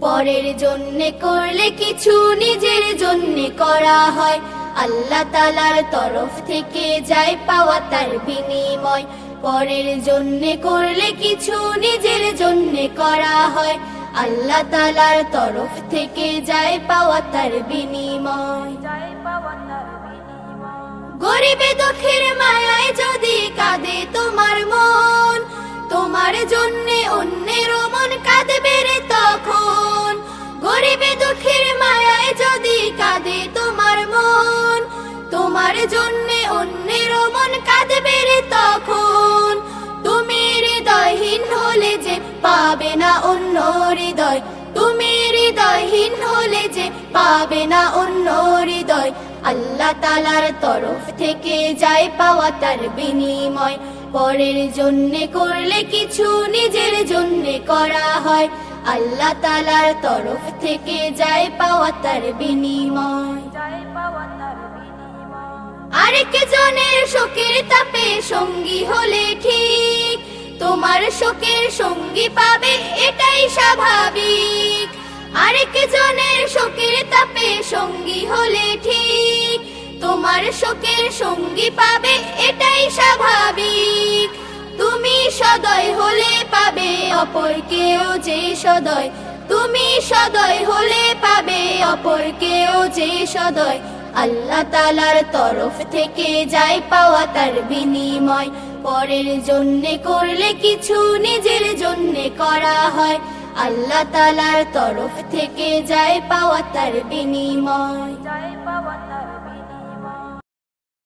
পরের জন্যে করলে কিছু নিজের জন্যে করা হয়। আল্লাহ তালার তরফ থেকে যায় পাওয়া তার বিনিময়। পরের জন্যে করলে কিছু নিজের জন্যে করা হয়। আল্লাহ তালার তরফ থেকে যায় পাওয়া তার বিনিময়। গরিবে দুঃখের মায়ায় জন্যে অন্যের মন কাঁদবে রে তখন। তুমি হৃদয়হীন হলে যে পাবে না অন্য হৃদয়। তুমি হৃদয়হীন হলে যে পাবে না অন্য হৃদয়। আল্লাহ তালার তরফ থেকে যায় পাওয়া তার বিনিময়। পরের জন্যে করলে কিছু নিজের জন্যে করা হয়। আল্লাহ তালার তরফ থেকে যায় পাওয়া তার বিনিময়। আরেক জনের শোকের তাপে সঙ্গী হলে ঠিক। তোমার শোকের সঙ্গী পাবে, এটাই স্বাভাবিক। আরেক জনের শোকের তাপে সঙ্গী হলে ঠিক। তোমার শোকের সঙ্গী পাবে, এটাই স্বাভাবিক। তুমি সদয় হলে পাবে অপর কেউ যে সদয়। তুমি সদয় হলে পাবে অপর কেউ যে সদয়। আল্লাহ তালার তরফ থেকে যাই পাওয়া তার বিনিময়। পরের জন্যে করলে কিছু নিজের জন্যে করা হয়। আল্লাহ তালার তরফ থেকে যাই পাওয়া তার বিনিময়।